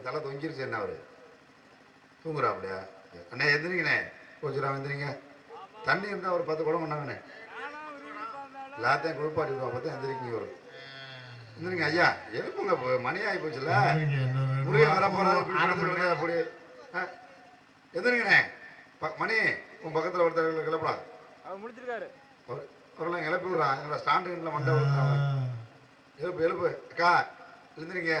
இந்த தலை தொங்கிருச்சு என்ன அவரு? தூங்குறாப்லையா? அண்ணே எந்திரிங்கண்ணே. கொஞ்சம் எந்திரிங்க. தண்ணி இருந்தால் ஒரு பத்து குடம் பண்ணாங்கண்ணே எல்லாத்தையும் குளிப்பாட்டி விடுவா பார்த்தா எந்திரிக்கிங்க வரும் எந்திரிங்க ஐயா. எழுப்புங்க இப்போ மணி ஆகி போச்சுல முருக வர போறாரு அப்படி ஆ? எந்திரிங்கண்ணே. ப- மணி உன் பக்கத்தில் ஒருத்தர் கிளப்படா. முடிச்சிருக்காரு. அவரெல்லாம் கிளப்பி விடுறான். எங்களோட ஸ்டாண்டுல மண்டை எழுப்பு எழுப்பு. அக்கா எழுந்திரிங்க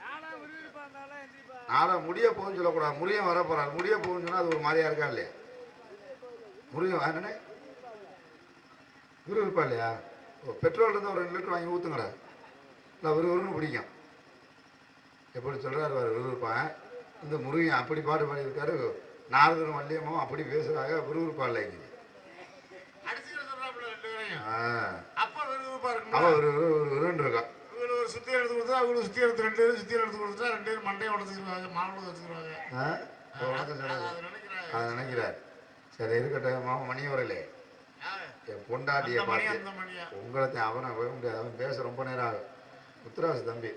நானா விறுவிறுப்பா இருந்தாலும் எந்திரிப்பா நாளை முடிய போகுன்னு சொல்லக்கூடாது. முறியம் வர முடிய போகுன்னு சொன்னா அது ஒரு மாதிரியா இருக்கா இல்லையா? முறியம் என்னண்ணே? விறுவிறுப்பா இல்லையா? ஓ பெட்ரோல் இருந்தால் ஒரு ரெண்டு லிட்டர் வாங்கி ஊற்றுங்கடா இல்லை விறுவிறுன்னு பிடிக்கும். எப்படி சொல்கிறாரு பாரு விறுவிறுப்பான் இந்த முருகன் அப்படி பாட்டு பாடியிருக்காரு. நாரதரும் வள்ளியம்மாவும் அப்படி பேசுகிறாங்க விறுவிறுப்பா இல்லைங்க அவன் ஒரு ஒரு ஒரு விறுன்னு இருக்கான் சுத்தி எடுத்து கொடுத்தா அவங்களுக்கு சுத்தி எடுத்து ரெண்டு பேரும் சுத்தி எடுத்து கொடுத்துட்டா ரெண்டு பேரும் மண்டையை உடச்சுக்குவாங்க மாவுளை சொன்னாரு. அது நினைக்கிறார். சரி இருக்கட்டும் மாமா மணி வரலே என் பொண்டாட்டியை பார்த்து உங்களை அவனை போக முடியாது. அவன் பேச ரொம்ப நேரம் ஆகும் முத்துராசு தம்பி.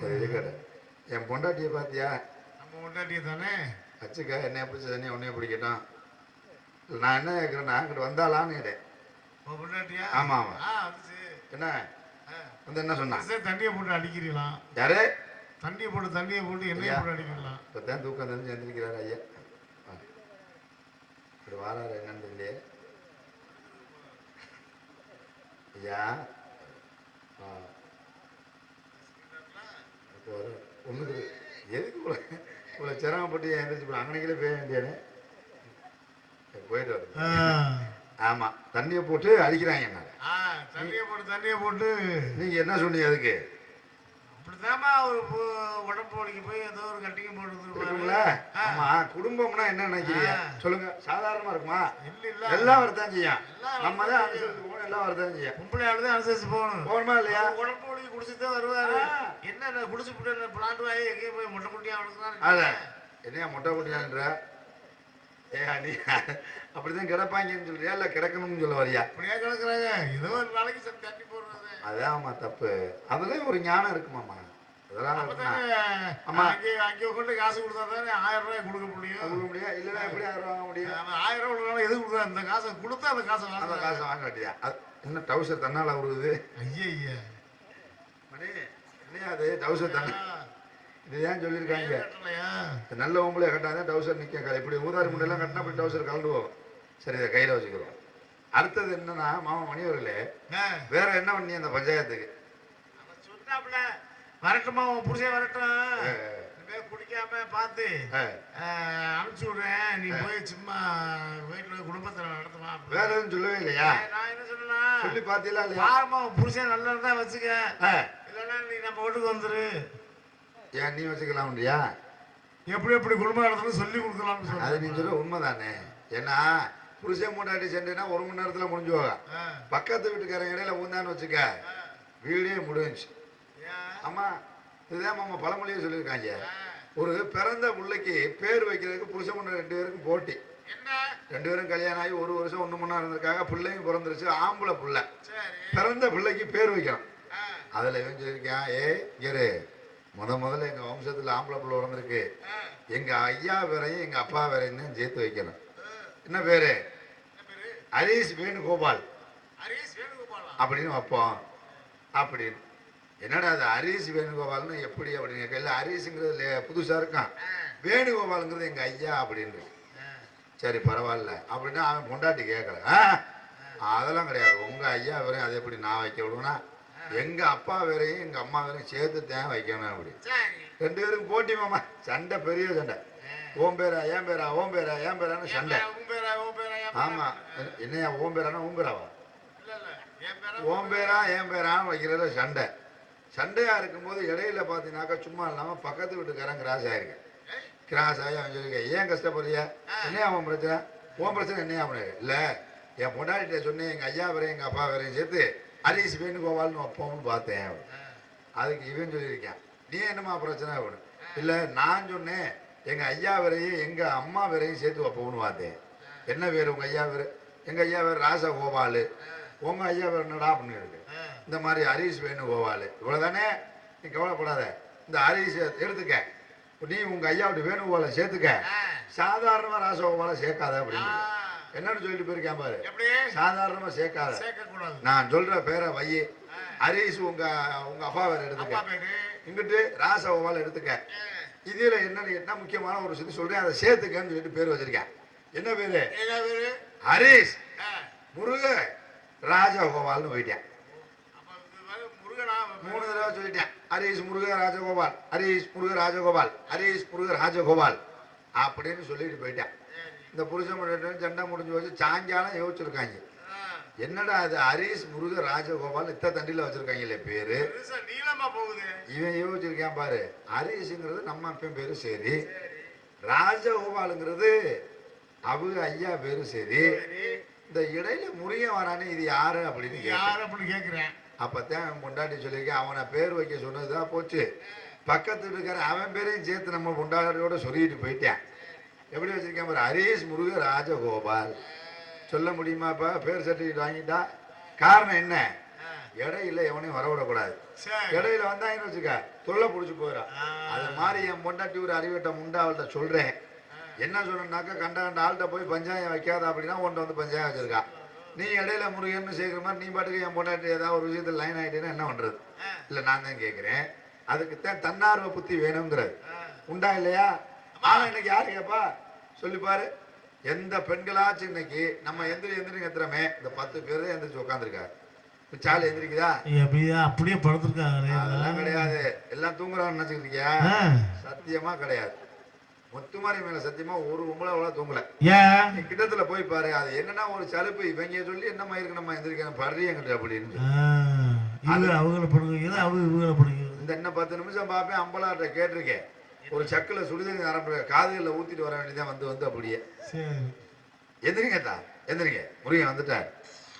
சரி இருக்கட்டும். என் பொண்டாட்டியை பார்த்தியா? நம்ம முன்னாடியே தானே? வச்சுக்க என்னைய பிடிச்ச தண்ணி உன்னைய பிடிக்கட்டும். நான் என்ன கேட்குறேன்னா அங்கிட்டு வந்தாலான்னு கேட்டேன். உன் முன்னாடியா ஆமா, ஆமா. ஆ வந்துச்சு. என்ன. வந்து என்ன சொன்னான்? சரி, தண்ணியை போட்டு அடிக்கிறீங்களாம் யாரு? தண்ணியை போட்டு தண்ணியை போட்டு எண்ணெயை. போட்டு அடிக்கலாம் இப்போ தான் தூக்கம் தெரிஞ்சு எந்திரிக்கிறாரு ஐயா. இப்படி வாராரு என்னன்னு தெரியலையே. ஐயா. ஆ. இப்போ வரும் ஒன்றுக்கு எதுக்கு இவ்வளோ இவ்வளோ சிரமப்பட்டு ஏன் எந்திரிச்சு போய் அங்கனைக்கிலே போய வேண்டியானே சரி, போயிட்டு வருது ஆமாம் தண்ணியை போட்டு அடிக்கிறாங்க என்ன? தண்ணியை போட்டு தண்ணியை போட்டு. நீங்கள் என்ன சொன்னீங்க அதுக்கு? அப்படிதாம்மா ஒரு உடம்பு வலிக்கு போய் ஏதோ ஒரு கட்டிங்க போட்டு இருக்குங்களா? வந்துருப்பாரு ஆமா குடும்பம்னா என்ன நினைக்கிறீங்க? ஆ. சொல்லுங்க சாதாரணமா இருக்குமா? இல்ல இல்ல. எல்லாம் வரத்தான் செய்யும். நம்ம தான் அனுசரிச்சு போகணும் எல்லாம் வரத்தான் செய்யும். பொம்பளையாளுதான் அனுசரிச்சு போகணும். போகணுமா இல்லையா? உடம்பு வலிக்கு குடிச்சுதான் வருவாரு. ஆ. என்ன குடிச்சு விட்டு பிளாட் வாங்கி எங்கேயும் போய் முட்டை குட்டியா அவனுக்கு அத என்னையா மொட்டை குட்டியான்ற? ஏ நீ அப்படிதான் கிடப்பாங்கன்னு சொல்றியா? இல்ல கிடக்கணும்னு சொல்ல வரியா? அப்படியே கிடக்குறாங்க. ஏதோ ஒரு நாளைக்கு சரி தண்ணி போடுறது. அதான்மா தப்பு. அதுலயும் ஒரு ஞானம் இருக்குமாம்மா. காசு கொடுத்தா தானே ஆயிரம் ரூபாய் கொடுக்க முடியும்? கொடுக்க முடியும் இல்லைன்னா எப்படி ஆயிரம் வாங்க முடியும்? ஆயிரம் ரூபாய் எது கொடுக்குறான் இந்த காசை கொடுத்தா அந்த காசை அந்த காசை வாங்க அது இன்னும் டவுசர் தன்னால விடுது ஐயா ஐயா மணி அது? டவுசர் தண்ணி இது ஏன் சொல்லியிருக்காங்க? நல்ல ஓம்பளை கட்டாதான் டவுசர் நிற்க இப்படி ஊதாரி முன்னெல்லாம் கட்டினா அப்படி டவுசர் போகும் சரி இதை கையில் வச்சுக்கிறோம். அடுத்தது என்னன்னா மாமா மணிவர்களே ஆ, வேற என்ன பண்ணி அந்த பஞ்சாயத்துக்கு? வரட்டுமா உன் புருஷன் வரட்டும்? குடிக்காம பார்த்து அனுப்பிச்சு விடுறேன். நீ போய் சும்மா வீட்டில் குடும்பத்தில் நடத்துமா? வேற எதுவும் சொல்லவே இல்லையா? நான் என்ன சொன்னா சொல்லி பார்த்தீங்களா இல்லையா? உன் புருஷன் நல்லா இருந்தா வச்சுக்க. இல்லைன்னா நீ நம்ம வீட்டுக்கு வந்துரு. ஏன் நீ வச்சுக்கலாம் இல்லையா எப்படி எப்படி குடும்பம் நடத்தணும் சொல்லி கொடுக்கலாம்னு அது நீ சொல்லி சொல்ல உண்மைதானே? ஏன்னா புருஷன் மூட்டாட்டி சென்றுனா ஒரு மணி நேரத்தில் முடிஞ்சுவாங்க. பக்கத்து வீட்டுக்காரங்க இடையில ஊந்தான்னு வச்சுக்க வீடே முடிஞ்சுச்சு. ஆமா இதுதான் மாமா பழமொழியே சொல்லியிருக்காங்க. ஒரு பிறந்த பிள்ளைக்கு பேர் வைக்கிறதுக்கு புருஷன் பொண்ணு ரெண்டு பேருக்கும் போட்டி. ரெண்டு பேரும் கல்யாணம் ஆகி ஒரு வருஷம் ஒன்று மணி நேரம் இருந்திருக்காங்க பிள்ளையும் பிறந்துருச்சு ஆம்பளை பிள்ளை. பிறந்த பிள்ளைக்கு பேர் வைக்கணும். அதில் இவன் சொல்லியிருக்கான் ஏய் இரு. முத முதல்ல எங்கள் வம்சத்தில் ஆம்பளை பிள்ளை பிறந்திருக்கு. ஆ, எங்கள் ஐயா வேறையும் எங்கள் அப்பா வேறையும் தான் சேர்த்து வைக்கணும். என்ன பேர்? ஹரீஷ் வேணுகோபால். ஹரிஷ் வேணுகோபாலா? அப்படின்னு வைப்போம். அப்படின்னு. என்னடா அது ஹரீஷ் வேணுகோபால்னு எப்படி அப்படின்னு கையில் ஹரீஷுங்கிறது புதுசாக இருக்கான் வேணுகோபாலுங்கிறது எங்கள் ஐயா அப்படின்னு ஆ, சரி பரவாயில்ல. அப்படின்னா அவன் பொண்டாட்டி கேட்கல அதெல்லாம் கிடையாது. உங்கள் ஐயா வேறையும் அதை எப்படி நான் வைக்க விடுவேன்னா எங்கள் அப்பா வேறையும் எங்கள் அம்மா வேறையும் சேர்த்து தான் வைக்கணும் அப்படி. ரெண்டு பேருக்கும் போட்டி மாமா. சண்டை பெரிய சண்டை. ஓம் பேரா ஏன் பேரா ஓம் பேரா ஏன் பேரான்னு சண்டை? ஆமா. என்னையா ஓம் பேரானா ஓம் பேராவா? ஓம் பேரா ஏன் பேரான்னு வைக்கிறதுல சண்டை. சண்டையா இருக்கும்போது இடையில பார்த்தீங்கன்னாக்கா சும்மா இல்லாம பக்கத்து வீட்டுக்காரன் கிராஸ் ஆயிருக்கு கிராஸ் ஆகி அவன் சொல்லியிருக்க ஏன் கஷ்டப்படுறிய? என்னையா அவன் பிரச்சனை? உன் பிரச்சனை என்னையா அவனு இல்ல. என் பொண்டாட்டிட்ட சொன்னேன் எங்க ஐயா வரையும் எங்க அப்பா வரையும் சேர்த்து ஹரிஷ் வேணுகோபால்னு வைப்போம்னு பார்த்தேன். அதுக்கு இவன் சொல்லியிருக்கான் நீ என்னம்மா பிரச்சனை? அவனு இல்ல நான் சொன்னேன் எங்க ஐயா வரையும் எங்க அம்மா வரையும் சேர்த்து வைப்போம்னு பார்த்தேன். என்ன பேர் உங்க ஐயா பேர் எங்க ஐயா பேர் ராசகோபாலு. உங்க ஐயா பேர் என்னடா? அப்படின்னு இருக்கு இந்த மாதிரி ஹரிஷ் வேணுகோபால். இவ்வளவுதானே? நீ கவலைப்படாத. இந்த ஹரிஸ் எடுத்துக்க. நீ உங்க ஐயாவோட வேணுகோபாலை சேர்த்துக்க. ஆ. சாதாரணமா ராசகோபாலை சேர்க்காத. அப்படின்னு. என்னன்னு சொல்லிட்டு போயிருக்கேன் பாரு. சாதாரணமா சேர்க்காத. சேர்க்க கூடாது நான் சொல்ற பேரை வையி. ஹரிஸ் உங்க உங்க அப்பா வேற எடுத்துக்க. இங்கிட்டு ராசகோபால் எடுத்துக்க. இதுல என்ன என்ன முக்கியமான ஒரு விஷயத்தை சொல்றேன். அதை சேர்த்துக்கன்னு சொல்லிட்டு பேர் வச்சிருக்கேன். என்ன பேரு? என்ன பேரு? ஹரிஸ். முருக ராஜகோபால்னு போயிட்டேன். மூணு தடவை சொல்லிட்டேன். ஹரிஷ் முருக ராஜகோபால். ஹரிஷ் முருக ராஜகோபால். ஹரிஷ் முருக ராஜகோபால். அப்படின்னு சொல்லிட்டு போயிட்டேன். இந்த புருஷன் சண்டை முடிஞ்சு வச்சு சாயங்காலம் யோசிச்சிருக்காங்க. என்னடா அது ஹரிஷ் முருக ராஜகோபால் இத்த தண்டியில் வச்சிருக்காங்களே பேரு? இவன் யோசிச்சிருக்கான் பாரு. ஹரிஷுங்கிறது நம்ம அப்பன் பேரு சரி. ராஜகோபாலுங்கிறது அவங்க ஐயா பேரு சரி. இந்த இடையில முருகன் வரானே இது யாரு அப்படின்னு யார் அப்படி கேக்குறேன். அப்பத்தான் அவன் பொண்டாட்டி சொல்லியிருக்கேன். அவனை பேர் வைக்க சொன்னதுதான் போச்சு. பக்கத்து இருக்கிற அவன் பேரையும் சேர்த்து நம்ம பொண்டாட்டியோட சொல்லிட்டு போயிட்டேன். எப்படி வச்சிருக்கேன் பாரு? ஹரீஷ் முருக ராஜகோபால். சொல்ல முடியுமாப்பா பேர் சர்டிஃபிகேட் வாங்கிட்டா? காரணம் என்ன. இடையில எவனையும் வரவிடக்கூடாது இடையில வந்தாங்கன்னு வச்சுக்க தொல்லை பிடிச்சி போயிடும். அது மாதிரி என் பொண்டாட்டி ஒரு அறிவிட்ட முண்டா அவள்கிட்ட சொல்றேன். என்ன சொன்னாக்கா கண்ட கண்ட ஆள்கிட்ட போய் பஞ்சாயம் வைக்காத அப்படின்னா உன்ட்ட வந்து பஞ்சாயம் வச்சிருக்கா. நீ இடையில முருகன்னு சேர்க்குற மாதிரி நீ பாட்டுக்கு என் பொண்டாட்டி ஏதாவது ஒரு விஷயத்துல லைன் ஆயிட்டேன்னா என்ன பண்றது. இல்ல நான் தான் கேட்கிறேன் அதுக்குத்தான் தன்னார்வ புத்தி வேணுங்கிறது. உண்டா இல்லையா? ஆனா இன்னைக்கு யாரு கேப்பா? சொல்லி பாரு. எந்த பெண்களாச்சும் இன்னைக்கு நம்ம எந்திரி எந்திரி எத்திரமே இந்த பத்து பேர் தான் எந்திரிச்சு உட்காந்துருக்காரு சாலை எந்திரிக்குதா? அப்படியே படுத்திருக்காங்க அதெல்லாம் கிடையாது. எல்லாம் தூங்குறான்னு நினைச்சுக்கிட்டு இருக்கியா? சத்தியமா கிடையாது. முத்துமாரி மேல சத்தியமா ஒரு உம்பளை அவ்வளோ தூங்கல. கிட்டத்துல போய் பாரு. அது என்னன்னா ஒரு சலுப்பு. இவங்க சொல்லி என்னமா இருக்கு? நம்ம எந்திரிக்கணும் படுறி எங்கிட்ட அப்படின்னு. அவங்கள அவங்க இவங்கள படுக்கிறது இந்த என்ன பத்து நிமிஷம் பார்ப்பேன். அம்பலாட்ட கேட்டிருக்கேன். ஒரு சக்குல சுடுதண்ணி ஆரம்பிக்க காதுகளில் ஊத்திட்டு வர வேண்டியதான் வந்து வந்து அப்படியே. சரி. எந்திரிங்கத்தா எந்திரிங்க. முருகன் வந்துட்டார்.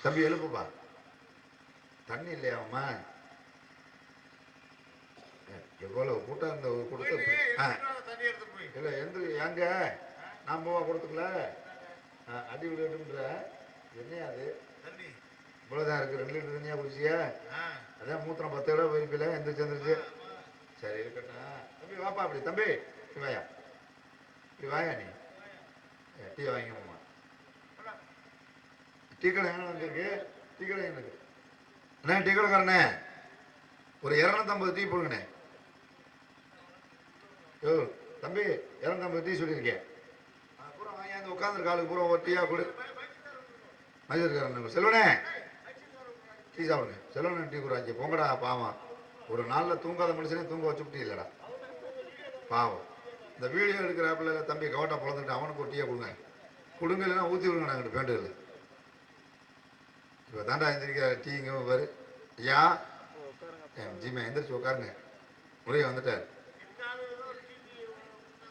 தம்பி எழுப்புப்பா. தண்ணி இல்லையா அம்மா? எவ்வளவு கூட்டம் இந்த கொடுத்து எடுத்து போய். இல்லை எந்திரி ஏங்க? நான் போவா கொடுத்துக்கல அடி விடுன்ற என்னையா அது? இவ்வளோதான் இருக்கு. ரெண்டு லிட்டர் தண்ணியா குடிச்சியா. அதான் மூத்திரம் பத்து தடவை போயிருப்பில எந்திரிச்சு எந்திரிச்சு. சரி இருக்கட்டும். தம்பி வாப்பா அப்படி. தம்பி இப்படி வாயா. இப்படி வாயா நீ? டீ வாங்கிக்கோமா டீ கடை எங்கே வந்துருக்கு? டீ கடை எனக்கு அண்ணே டீ கடைக்காரண்ணே ஒரு இரநூத்தம்பது டீ போடுங்கண்ணே. யோ தம்பி இரநூத்தம்பது டீ சொல்லியிருக்கேன். அப்புறம் வாங்கியாந்து உட்காந்துருக்கு ஆளுக்கு பூரா ஒரு டீயா கொடு. மைசூர்காரன் செல்வனே. டீ சாப்பிடுங்க. செல்வனே டீ கூட ஆச்சு பொங்கடா பாவம். ஒரு நாளில் தூங்காத மனுஷனே தூங்க வச்சுக்கிட்டே இல்லைடா. பாவம். இந்த வீடியோ எடுக்கிற பிள்ளை தம்பி கவட்டா பிறந்துட்டு அவனுக்கு ஒரு டீயை கொடுங்க. கொடுங்க இல்லைன்னா ஊற்றி விடுங்க நாங்கள் பேண்டுகள் இப்போ தாண்டா எந்திரிக்கிற டீங்க பாரு. ஐயா ஜிமே எந்திரிச்சு உட்காருங்க முருகன் வந்துட்டார்.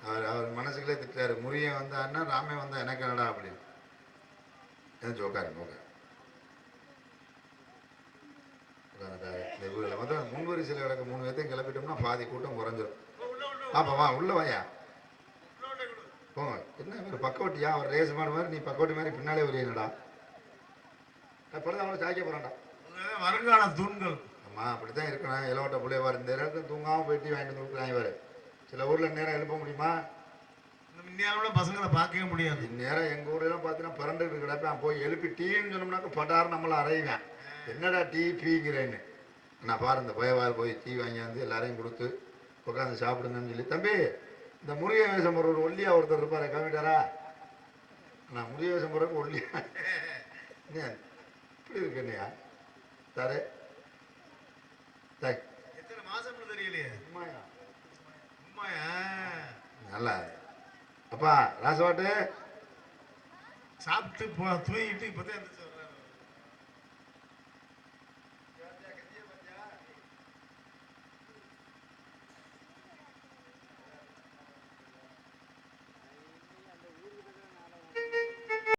அவர் அவர் மனசுக்குள்ளே திட்டார். முருகன் வந்தான்னா ராமே வந்தா எனக்கு என்னடா அப்படின்னு. எந்திரிச்சு உட்காருங்க உட்காரு இவர்களை வந்து முன்வரிசையில் கிடக்க மூணு பேர்த்தையும் கிளப்பிட்டோம்னா பாதி கூட்டம் குறைஞ்சிரும். பாப்பா வா உள்ள வாயா. போங்க என்ன இவர் பக்கவட்டியா? அவர் ரேஸ் மாடு மாதிரி நீ பக்கவட்டி மாதிரி பின்னாலே வரையனடா படுத்து அவனை சாய்க்க போறான்டா. வருங்கால தூண்கள். ஆமா அப்படித்தான் இருக்கணும் இலவட்ட பிள்ளைவார் இந்த நேரத்தில் தூங்காம போயிட்டு வாங்கிட்டு கொடுக்குறாங்க இவர். சில ஊர்ல நேரம் எழுப்ப முடியுமா? இந்த முன்னியாரோட பசங்களை பார்க்கவே முடியாது. இந்நேரம் எங்க ஊர்ல எல்லாம் பார்த்தீங்கன்னா பிறண்டுட்டு கிடப்பேன். போய் எழுப்பி டீன்னு சொன்னோம்னாக்க பட்டாரு நம்மள அறையுவேன். என்னடா டீ பீங்கிறேன்னு நான் பாரு இந்த பயவார் போய் டீ வாங்கியாந்து எல்லாரையும் கொடுத்து உட்காந்து சாப்பிடுங்கன்னு சொல்லி. தம்பி இந்த முருகை வேஷம் ஒரு ஒல்லியா ஒருத்தர் இருப்பாரு கம்மிட்டாரா நான் முருகை வேஷம் போடுறதுக்கு ஒல்லியா? இப்படி இருக்கு என்னையா? தாரு. தாய் எத்தனை மாசம்னு தெரியலையே? உம்மாயா? உண்மையா நல்லா. அப்பா ராசவாட்டு. சாப்பிட்டு போ தூங்கிட்டு இப்பதான் வரேன்.